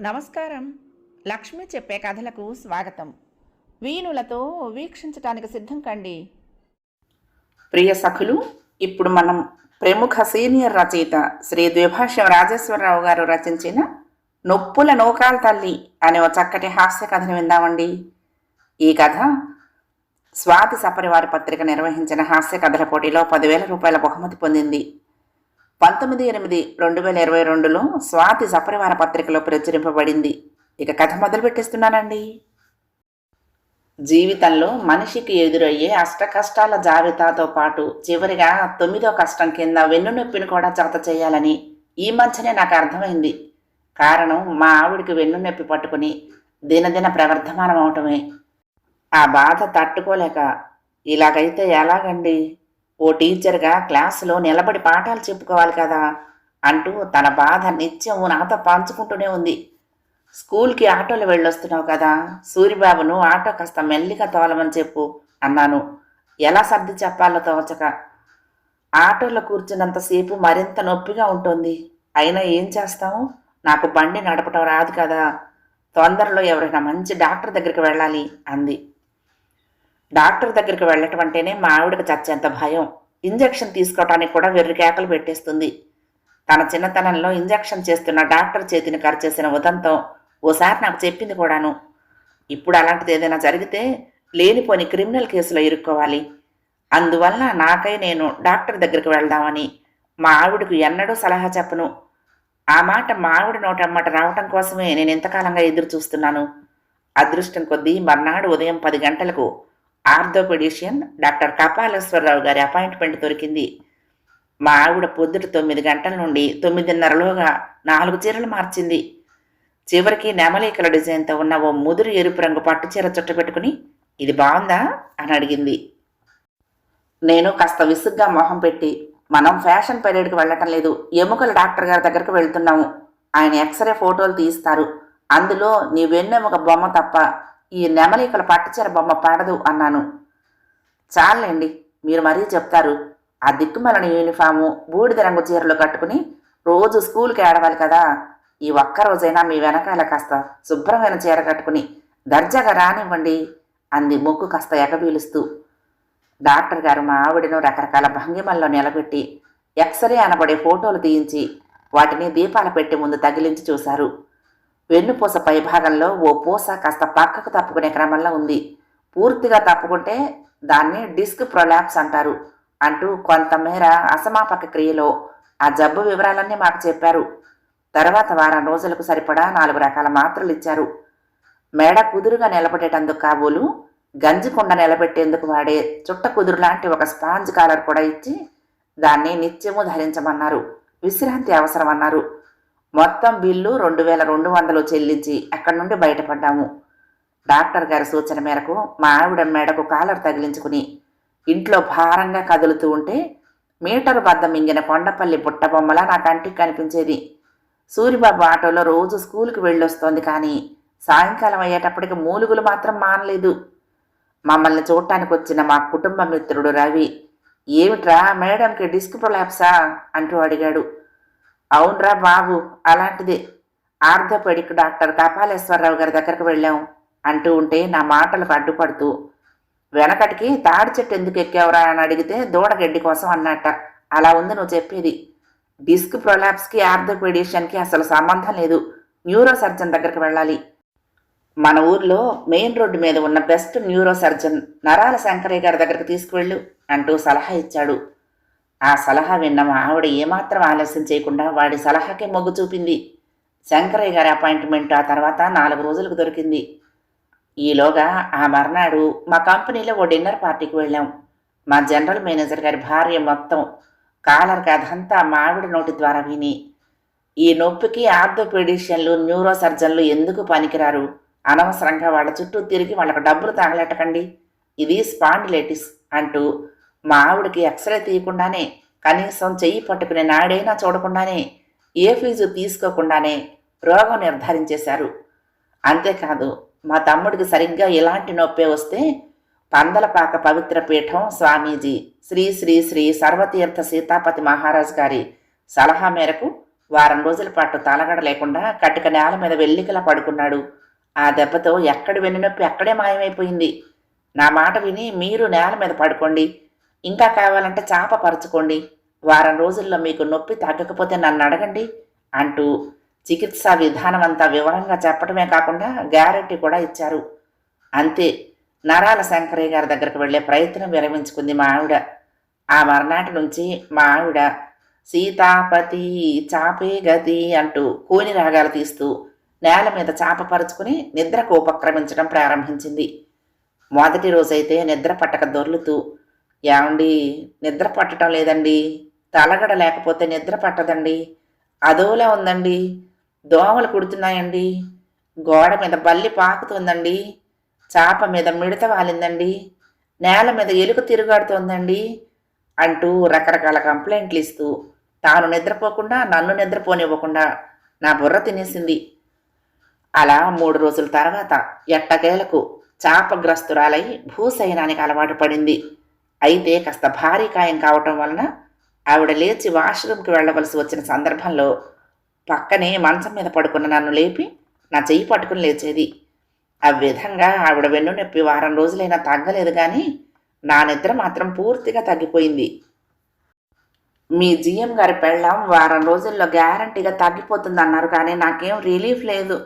నమస్కారం. లక్ష్మి చెప్పే కథలకు స్వాగతం. వీణులతో వీక్షించటానికి సిద్ధం కండి. ప్రియ సఖులు ఇప్పుడు మనం ప్రముఖ సీనియర్ రచయిత శ్రీ ద్విభాష్యం రాజేశ్వరరావు గారు రచించిన నొప్పుల నూకాల తల్లి అనే ఒక చక్కటి హాస్య కథను విందామండి. ఈ కథ స్వాతి సపరివారి పత్రిక నిర్వహించిన హాస్య కథల పోటీలో పదివేల రూపాయల బహుమతి పొందింది. పంతొమ్మిది ఎనిమిది రెండు వేల ఇరవై రెండులో స్వాతి సపరివార పత్రికలో ప్రచురింపబడింది. ఇక కథ మొదలు పెట్టేస్తున్నానండి జీవితంలో మనిషికి ఎదురయ్యే అష్ట కష్టాల జాబితాతో పాటు చివరిగా తొమ్మిదో కష్టం కింద వెన్నునొప్పిని కూడా జత చేయాలని ఈ మధ్యనే నాకు అర్థమైంది. కారణం మా ఆవిడికి వెన్నునొప్పి పట్టుకుని దినదిన ప్రవర్ధమానం అవటమే. ఆ బాధ తట్టుకోలేక ఇలాగైతే ఎలాగండి? ఓ టీచర్గా క్లాసులో నిలబడి పాఠాలు చెప్పుకోవాలి కదా అంటూ తన బాధ నిత్యం నాతో పంచుకుంటూనే ఉంది. స్కూల్కి ఆటోలో వెళ్ళొస్తున్నావు కదా సూరిబాబును ఆటో కాస్త మెల్లిగా తోలమని చెప్పు అన్నాను. ఎలా సర్ది చెప్పాలో తోచక. ఆటోలో కూర్చున్నంతసేపు మరింత నొప్పిగా ఉంటుంది. అయినా ఏం చేస్తాము నాకు బండి నడపటం రాదు కదా తొందరలో ఎవరైనా మంచి డాక్టర్ దగ్గరికి వెళ్ళాలి అంది. డాక్టర్ దగ్గరికి వెళ్ళటం అంటేనే మా ఆవిడకి చచ్చేంత భయం. ఇంజెక్షన్ తీసుకోవటానికి కూడా వెర్రి కేకలు పెట్టేస్తుంది. తన చిన్నతనంలో ఇంజెక్షన్ చేస్తున్న డాక్టర్ చేతిని ఖర్చేసిన ఉదంతం ఓసారి నాకు చెప్పింది కూడాను. ఇప్పుడు అలాంటిది ఏదైనా జరిగితే లేనిపోని క్రిమినల్ కేసులో ఇరుక్కోవాలి. అందువల్ల నాకై నేను డాక్టర్ దగ్గరికి వెళ్దామని మా ఆవిడకు ఎన్నడూ సలహా చెప్పను. ఆ మాట మా ఆవిడ నోటమ్మట రావటం కోసమే నేను ఎంతకాలంగా ఎదురు చూస్తున్నాను అదృష్టం కొద్దీ మర్నాడు ఉదయం పది గంటలకు ఆర్థోపెడిషియన్ డాక్టర్ కపాలేశ్వరరావు గారి అపాయింట్మెంట్ దొరికింది. మా ఆవిడ పొద్దుట తొమ్మిది గంటల నుండి తొమ్మిదిన్నరలోగా నాలుగు చీరలు మార్చింది. చివరికి నెమలికల డిజైన్తో ఉన్న ఓ ముదురు ఎరుపు రంగు పట్టు చీర చుట్టబెట్టుకుని ఇది బాగుందా? అని అడిగింది. నేను కాస్త విసుగ్గా మొహం పెట్టి మనం ఫ్యాషన్ పీరియడ్కి వెళ్ళటం లేదు ఎముకల డాక్టర్ గారి దగ్గరకు వెళ్తున్నాము. ఆయన ఎక్స్రే ఫోటోలు తీస్తారు. అందులో నీ వెన్నెముక బొమ్మ తప్ప ఈ నెమలికల పట్టుచీర బొమ్మ పడదు అన్నాను. చాలండి మీరు మరీ చెప్తారు. ఆ దిక్కుమలని యూనిఫాము బూడిద రంగు చీరలు కట్టుకుని రోజు స్కూల్కి ఆడవాలి కదా. ఈ ఒక్క రోజైనా మీ వెనకాల కాస్త శుభ్రమైన చీర కట్టుకుని దర్జాగా రానివ్వండి అంది ముక్కు కాస్త ఎగబీలుస్తూ. డాక్టర్ గారు మా ఆవిడను రకరకాల భంగిమల్లో నిలబెట్టి ఎక్స్రే అనబడే ఫోటోలు తీయించి వాటిని దీపాల పెట్టి ముందు తగిలించి చూశారు. వెన్నుపూస పైభాగంలో ఓ పూస కాస్త పక్కకు తప్పుకునే క్రమంలో ఉంది. పూర్తిగా తప్పుకుంటే దాన్ని డిస్క్ ప్రొలాప్స్ అంటారు అంటూ కొంతమేర అసమాపక క్రియలో ఆ జబ్బు వివరాలన్నీ మాకు చెప్పారు. తర్వాత వారం రోజులకు సరిపడా నాలుగు రకాల మాత్రలు ఇచ్చారు. మేడ కుదురుగా నిలబడేటందుకు కాబోలు గంజికుండ నిలబెట్టేందుకు వాడే చుట్ట కుదురు లాంటి ఒక స్పాంజ్ కాలర్ కూడా ఇచ్చి దాన్ని నిత్యము ధరించమన్నారు. విశ్రాంతి అవసరమన్నారు. మొత్తం బిల్లు రెండు వేల రెండు వందలు చెల్లించి అక్కడి నుండి బయటపడ్డాము. డాక్టర్ గారి సూచన మేరకు మా ఆవిడ మేడకు కాలర్ తగిలించుకుని ఇంట్లో భారంగా కదులుతూ ఉంటే మీటర్ బద్ద మింగిన కొండపల్లి బుట్టబొమ్మలా నా కంటికి కనిపించేది. సూరిబాబు ఆటోలో రోజు స్కూల్కి వెళ్ళొస్తోంది కానీ సాయంకాలం అయ్యేటప్పటికి మూలుగులు మాత్రం మానలేదు. మమ్మల్ని చూడటానికి వచ్చిన మా కుటుంబ మిత్రుడు రవి ఏమిట్రా మేడంకి డిస్క్ ప్రొలాప్సా? అంటూ అడిగాడు. అవునరా బాబు అలాంటిదే. ఆర్థోపెడిక్ డాక్టర్ కపాలేశ్వరరావు గారి దగ్గరకు వెళ్ళాం అంటూ ఉంటే నా మాటలకు అడ్డుపడుతూ వెనకటికి తాడి చెట్టు ఎందుకు ఎక్కావురా అని అడిగితే దూడగడ్డి కోసం అన్నట్ట. అలా ఉంది నువ్వు చెప్పేది. డిస్క్ ప్రొలాప్స్కి ఆర్థోపెడిషియన్కి అసలు సంబంధం లేదు. న్యూరో సర్జన్ దగ్గరికి వెళ్ళాలి. మన ఊర్లో మెయిన్ రోడ్డు మీద ఉన్న బెస్ట్ న్యూరో సర్జన్ నరాల శంకరయ్య గారి దగ్గరికి తీసుకువెళ్ళు అంటూ సలహా ఇచ్చాడు. ఆ సలహా విన్న మా ఆవిడ ఏమాత్రం ఆలస్యం చేయకుండా వాడి సలహాకే మొగ్గు చూపింది. శంకరయ్య గారి అపాయింట్మెంట్ ఆ తర్వాత నాలుగు రోజులకు దొరికింది. ఈలోగా ఆ మర్నాడు మా కంపెనీలో ఓ డిన్నర్ పార్టీకి వెళ్ళాం. మా జనరల్ మేనేజర్ గారి భార్య మొత్తం. కాలర్ కథంతా మా ఆవిడ నోటి ద్వారా విని ఈ నొప్పికి ఆర్థోపెడిషియన్లు న్యూరో సర్జన్లు ఎందుకు పనికిరారు? అనవసరంగా వాళ్ళ చుట్టూ తిరిగి వాళ్ళకు డబ్బులు తగలెట్టకండి ఇది స్పాండిలైటిస్ అంటూ మా ఆవిడకి ఎక్స్రే తీయకుండానే కనీసం చెయ్యి పట్టుకునే నాడైనా చూడకుండానే ఏ ఫీజు తీసుకోకుండానే రోగం నిర్ధారించేశారు. అంతేకాదు మా తమ్ముడికి సరిగ్గా ఇలాంటి నొప్పే వస్తే పందలపాక పవిత్ర పీఠం స్వామీజీ శ్రీ శ్రీ శ్రీ సర్వతీర్థ సీతాపతి మహారాజ్ గారి సలహా మేరకు వారం రోజుల పాటు తలగడ లేకుండా కటిక నేల మీద వెల్లికలా పడుకున్నాడు. ఆ దెబ్బతో ఎక్కడి వెన్నునొప్పి అక్కడే మాయమైపోయింది. నా మాట విని మీరు నేల మీద పడుకోండి. ఇంకా కావాలంటే చాప పరుచుకోండి. వారం రోజుల్లో మీకు నొప్పి తగ్గకపోతే నన్ను అడగండి అంటూ చికిత్సా విధానం అంతా వివరంగా చెప్పడమే కాకుండా గ్యారంటీ కూడా ఇచ్చారు. అంతే నరాల శంకరయ్య గారి దగ్గరకు వెళ్ళే ప్రయత్నం విరమించుకుంది మా ఆవిడ. ఆ మర్నాటి నుంచి మా ఆవిడ సీతాపతి చాపే గతి అంటూ కూని రాగాలు తీస్తూ నేల మీద చాప పరుచుకుని నిద్రకు ఉపక్రమించడం ప్రారంభించింది. మొదటి రోజైతే నిద్ర పట్టక దొర్లుతూ ఏమండి? నిద్ర పట్టడం లేదండి. తలగడ లేకపోతే నిద్ర పట్టదండి. అదోలా ఉందండి. దోమలు కుడుతున్నాయండి. గోడ మీద బల్లి పాకుతుందండి. చాప మీద మిడత వాలిందండి. నేల మీద ఎలుక తిరుగాడుతోందండి అంటూ రకరకాల కంప్లైంట్లు ఇస్తూ తాను నిద్రపోకుండా నన్ను నిద్రపోనివ్వకుండా నా బుర్ర తినేసింది. అలా మూడు రోజుల తర్వాత ఎట్టకేలకు చాపగ్రస్తురాలై భూశయనానికి అలవాటు పడింది. అయితే కాస్త భారీ కాయం కావటం వలన ఆవిడ లేచి వాష్రూమ్కి వెళ్ళవలసి వచ్చిన సందర్భంలో పక్కనే మంచం మీద పడుకున్న నన్ను లేపి నా చెయ్యి పట్టుకుని లేచేది. ఆ విధంగా ఆవిడ వెన్ను నొప్పి వారం రోజులైనా తగ్గలేదు కానీ నా నిద్ర మాత్రం పూర్తిగా తగ్గిపోయింది. మీ జిఎం గారి పెళ్ళాం వారం రోజుల్లో గ్యారంటీగా తగ్గిపోతుంది అన్నారు కానీ నాకేం రిలీఫ్ లేదు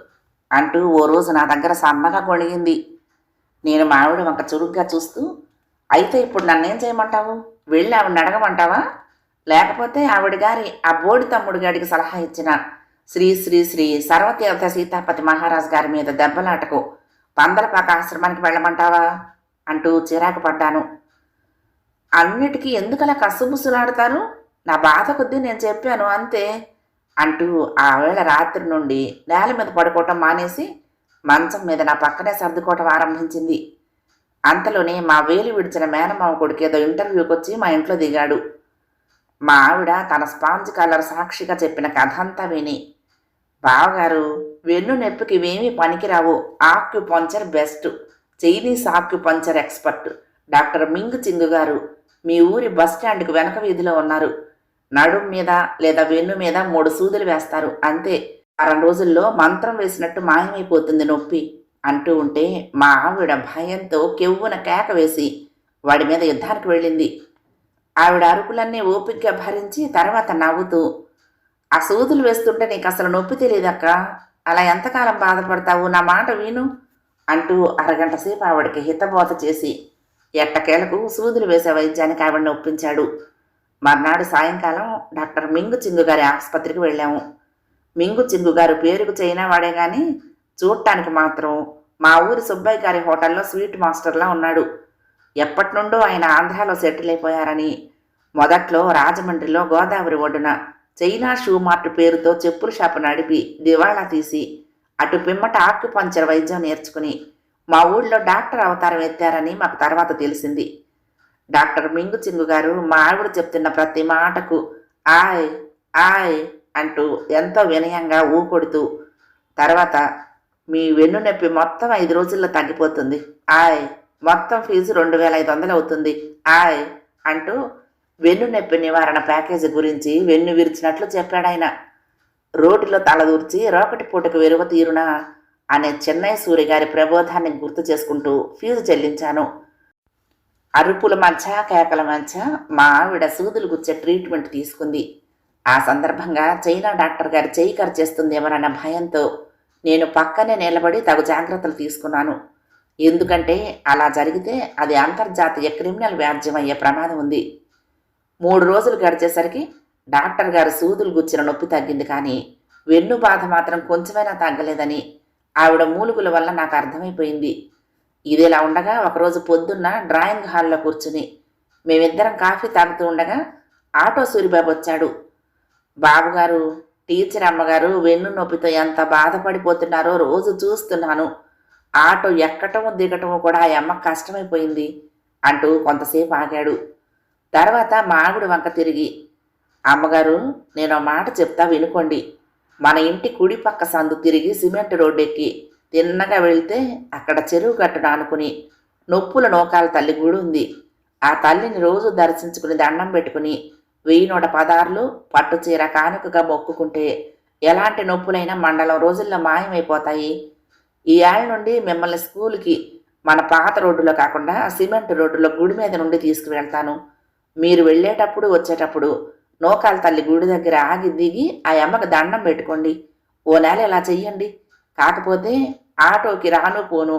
అంటూ ఓ రోజు నా దగ్గర సన్నగా కొలిగింది నేను మావిడ వంక చురుగ్గా చూస్తూ అయితే ఇప్పుడు నన్నేం చేయమంటావు? వెళ్ళి ఆవిడని అడగమంటావా? లేకపోతే ఆవిడ గారి ఆ బోడి తమ్ముడు గారికి సలహా ఇచ్చిన శ్రీ శ్రీ శ్రీ సర్వతీర్థ సీతాపతి మహారాజ్ గారి మీద దెబ్బలాటకు పందలపాక ఆశ్రమానికి వెళ్ళమంటావా? అంటూ చిరాకు పడ్డాను. అన్నిటికీ ఎందుకలా కసుబుసులాడతారు నా బాధ కొద్దీ నేను చెప్పాను అంతే అంటూ ఆ వేళ రాత్రి నుండి నేల మీద పడుకోవటం మానేసి మంచం మీద నా పక్కనే సర్దుకోవటం ఆరంభించింది. అంతలోనే మా వేలు విడిచిన మేనమావ కొడుకు ఏదో ఇంటర్వ్యూకి వచ్చి మా ఇంట్లో దిగాడు. మా ఆవిడ తన స్పాంజ్ కలర్ సాక్షిగా చెప్పిన కథ అంతా విని బావగారు వెన్ను నొప్పికి ఇవేమీ పనికిరావు. Acupuncture best. Chinese acupuncture expert. Doctor Ming Ching గారు మీ ఊరి బస్ స్టాండ్కి వెనక వీధిలో ఉన్నారు. నడుం మీద లేదా వెన్ను మీద మూడు సూదులు వేస్తారు. అంతే. వారం రోజుల్లో మంత్రం వేసినట్టు మాయమైపోతుంది నొప్పి. అంటూ ఉంటే మా ఆవిడ భయంతో కెవ్వున కేక వేసి వాడి మీద యుద్ధానికి వెళ్ళింది. ఆవిడ అరుపులన్నీ ఓపిగ్గా భరించి తర్వాత నవ్వుతూ ఆ సూదులు వేస్తుంటే నీకు అసలు నొప్పి తెలియదక్క అలా ఎంతకాలం బాధపడతావు? నా మాట విను అంటూ అరగంట సేపు ఆవిడకి హితబోధ చేసి ఎట్టకేలకు సూదులు వేసే వైద్యానికి ఆవిడని ఒప్పించాడు. మర్నాడు సాయంకాలం డాక్టర్ మింగు చింగు గారి ఆసుపత్రికి వెళ్ళాము. మింగు చింగు గారు పేరుకు చైనా వాడే కానీ చూడటానికి మాత్రం మా ఊరి సుబ్బయ్య గారి హోటల్లో స్వీట్ మాస్టర్లా ఉన్నాడు. ఎప్పటి నుండో ఆయన ఆంధ్రాలో సెటిల్ అయిపోయారని. మొదట్లో రాజమండ్రిలో గోదావరి ఒడ్డున చైనా షూ మార్ట్ పేరుతో చెప్పుల షాపు నడిపి దివాళా తీసి అటు పిమ్మట ఆక్యుపంచర్ వైద్యం నేర్చుకుని మా ఊళ్ళో డాక్టర్ అవతారం ఎత్తారని మాకు తర్వాత తెలిసింది. డాక్టర్ మింగు చింగు గారు మా ఆవిడ చెప్తున్న ప్రతి మాటకు ఆయ్ ఆయ్ అంటూ ఎంతో వినయంగా ఊకొడుతూ తర్వాత మీ వెన్ను నొప్పి మొత్తం ఐదు రోజుల్లో తగ్గిపోతుంది. ఆయ్ మొత్తం ఫీజు రెండు వేల ఐదు వందలు అవుతుంది. ఆయ్ అంటూ వెన్ను నొప్పి నివారణ ప్యాకేజీ గురించి వెన్ను విరిచినట్లు చెప్పాడాయన రోడ్డులో తలదూర్చి రోకటి పూటకు వెరువ తీరునా అనే చెన్నై సూర్య గారి ప్రబోధాన్ని గుర్తు చేసుకుంటూ ఫీజు చెల్లించాను. అరుపుల మధ్య కేకల మధ్య మా ఆవిడ సూదులు గుచ్చే ట్రీట్మెంట్ తీసుకుంది. ఆ సందర్భంగా చైనా డాక్టర్ గారి చేయి ఖర్చేస్తుందేమోనన్న భయంతో నేను పక్కనే నిలబడి తగు జాగ్రత్తలు తీసుకున్నాను. ఎందుకంటే అలా జరిగితే అది అంతర్జాతీయ క్రిమినల్ వ్యాజ్యం అయ్యే ప్రమాదం ఉంది. మూడు రోజులు గడిచేసరికి డాక్టర్ గారు సూదులు గుచ్చిన నొప్పి తగ్గింది కానీ వెన్ను బాధ మాత్రం కొంచెమైనా తగ్గలేదని ఆవిడ మూలుగుల వల్ల నాకు అర్థమైపోయింది. ఇదిలా ఉండగా ఒకరోజు పొద్దున్న డ్రాయింగ్ హాల్లో కూర్చుని మేమిద్దరం కాఫీ తాగుతూ ఉండగా ఆటో సూరిబాబు వచ్చాడు. బాబుగారు టీచర్ అమ్మగారు వెన్ను నొప్పితో ఎంత బాధపడిపోతున్నారో రోజు చూస్తున్నాను. ఆటో ఎక్కటము దిగటము కూడా ఆ అమ్మ కష్టమైపోయింది అంటూ కొంతసేపు ఆగాడు. తర్వాత మాగుడు వంక తిరిగి అమ్మగారు నేను ఆ మాట చెప్తా వినుకోండి. మన ఇంటి కుడి పక్క సందు తిరిగి సిమెంట్ రోడ్డు ఎక్కి తిన్నగా వెళ్తే అక్కడ చెరువు కట్టును అనుకుని నొప్పుల నోకాల తల్లి గుడి ఉంది ఆ తల్లిని రోజు దర్శించుకుని దండం పెట్టుకుని వెయ్యి నూట పదార్లు పట్టు చీర కానుకగా మొక్కుకుంటే ఎలాంటి నొప్పులైనా మండలం రోజుల్లో మాయమైపోతాయి. ఈ ఏళ్ళ నుండి మిమ్మల్ని స్కూల్కి మన పాత రోడ్డులో కాకుండా సిమెంట్ రోడ్డులో గుడి మీద నుండి తీసుకువెళ్తాను. మీరు వెళ్ళేటప్పుడు వచ్చేటప్పుడు నోకాల తల్లి గుడి దగ్గర ఆగి దిగి ఆ అమ్మకు దండం పెట్టుకోండి. ఓ నెల ఇలా చెయ్యండి. కాకపోతే ఆటోకి రాను పోను.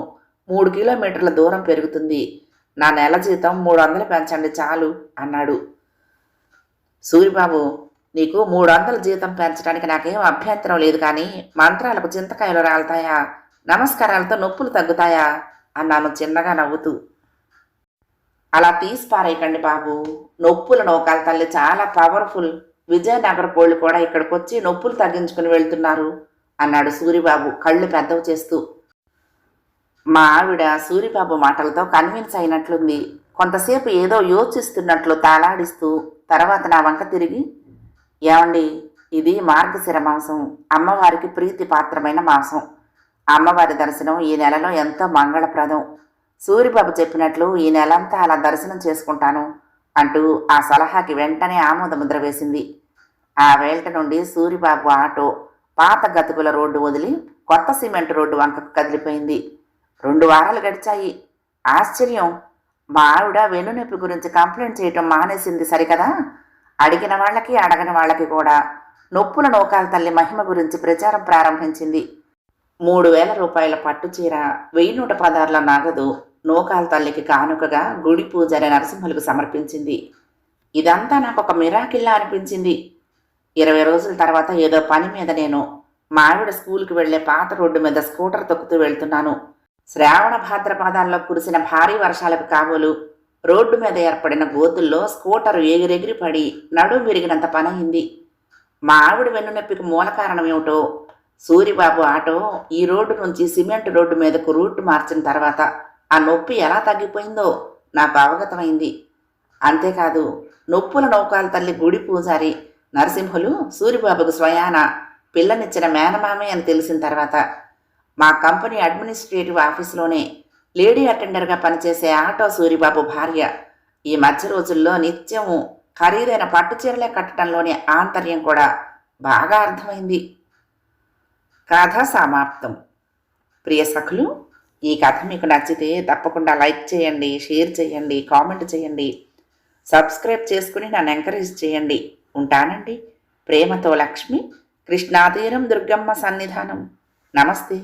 మూడు కిలోమీటర్ల దూరం పెరుగుతుంది. నా నెల జీతం మూడు వందలు పెంచండి చాలు అన్నాడు. సూరిబాబు నీకు మూడు వందల జీతం పెంచడానికి నాకేం అభ్యంతరం లేదు కానీ మంత్రాలకు చింతకాయలు రాలుతాయా? నమస్కారాలతో నొప్పులు తగ్గుతాయా? అన్నాను చిన్నగా నవ్వుతూ. అలా తీసి పారేయకండి బాబు. నొప్పుల నౌకాల తల్లి చాలా పవర్ఫుల్. విజయనగర కోళ్ళు కూడా ఇక్కడికి వచ్చి నొప్పులు తగ్గించుకుని వెళ్తున్నారు అన్నాడు సూరిబాబు కళ్ళు పెద్దవి చేస్తూ. మా ఆవిడ సూరిబాబు మాటలతో కన్విన్స్ అయినట్లుంది. కొంతసేపు ఏదో యోచిస్తున్నట్లు తాళాడిస్తూ తర్వాత నా వంక తిరిగి ఏమండి ఇది మార్గశిర మాసం. అమ్మవారికి ప్రీతి పాత్రమైన మాసం. అమ్మవారి దర్శనం ఈ నెలలో ఎంతో మంగళప్రదం. సూరిబాబు చెప్పినట్లు ఈ నెలంతా అలా దర్శనం చేసుకుంటాను అంటూ ఆ సలహాకి వెంటనే ఆమోదముద్ర వేసింది. ఆ వేల్ట నుండి సూరిబాబు ఆటో పాత గతుకుల రోడ్డు వదిలి కొత్త సిమెంట్ రోడ్డు వంకకు కదిలిపోయింది. రెండు వారాలు గడిచాయి. ఆశ్చర్యం. మా ఆవిడ వెన్నునొప్పి గురించి కంప్లైంట్ చేయటం మానేసింది సరికదా? అడిగిన వాళ్ళకి అడగని వాళ్ళకి కూడా. నొప్పుల నోకాల తల్లి మహిమ గురించి ప్రచారం ప్రారంభించింది. మూడు వేల రూపాయల పట్టు చీర వెయ్యి నూట పదార్ల నగదు నోకాల తల్లికి కానుకగా గుడి పూజారి నరసింహులకు సమర్పించింది. ఇదంతా నాకు ఒక మిరాకిల్లా అనిపించింది. ఇరవై రోజుల తర్వాత ఏదో పని మీద నేను మా ఆవిడ స్కూల్కి వెళ్ళే పాత రోడ్డు మీద స్కూటర్ తొక్కుతూ వెళ్తున్నాను. శ్రావణ భాద్రపాదాల్లో కురిసిన భారీ వర్షాలకు కాబోలు రోడ్డు మీద ఏర్పడిన గోతుల్లో స్కూటర్ ఎగిరెగిరి పడి నడుం విరిగినంత పనయింది. మా ఆవిడ వెన్నునొప్పికి మూల కారణం ఏమిటో సూరిబాబు ఆటో ఈ రోడ్డు నుంచి సిమెంట్ రోడ్డు మీదకు రూట్ మార్చిన తర్వాత ఆ నొప్పి ఎలా తగ్గిపోయిందో నాకు అవగతమైంది. అంతేకాదు నొప్పుల నౌకాల తల్లి గుడి పూజారి నరసింహులు సూరిబాబుకు స్వయాన పిల్లనిచ్చిన మేనమామే అని తెలిసిన తర్వాత మా కంపెనీ అడ్మినిస్ట్రేటివ్ ఆఫీసులోనే లేడీ అటెండర్గా పనిచేసే ఆటో సూరిబాబు భార్య. ఈ మధ్య రోజుల్లో నిత్యము ఖరీదైన పట్టు చీరలే కట్టడంలోని ఆంతర్యం కూడా బాగా అర్థమైంది. కథ సమాప్తం. ప్రియ సఖులు ఈ కథ మీకు నచ్చితే తప్పకుండా లైక్ చేయండి షేర్ చేయండి కామెంట్ చేయండి. సబ్స్క్రైబ్ చేసుకుని నన్ను ఎంకరేజ్ చేయండి. ఉంటానండి. ప్రేమతో లక్ష్మి కృష్ణాతీరం దుర్గమ్మ సన్నిధానం. నమస్తే.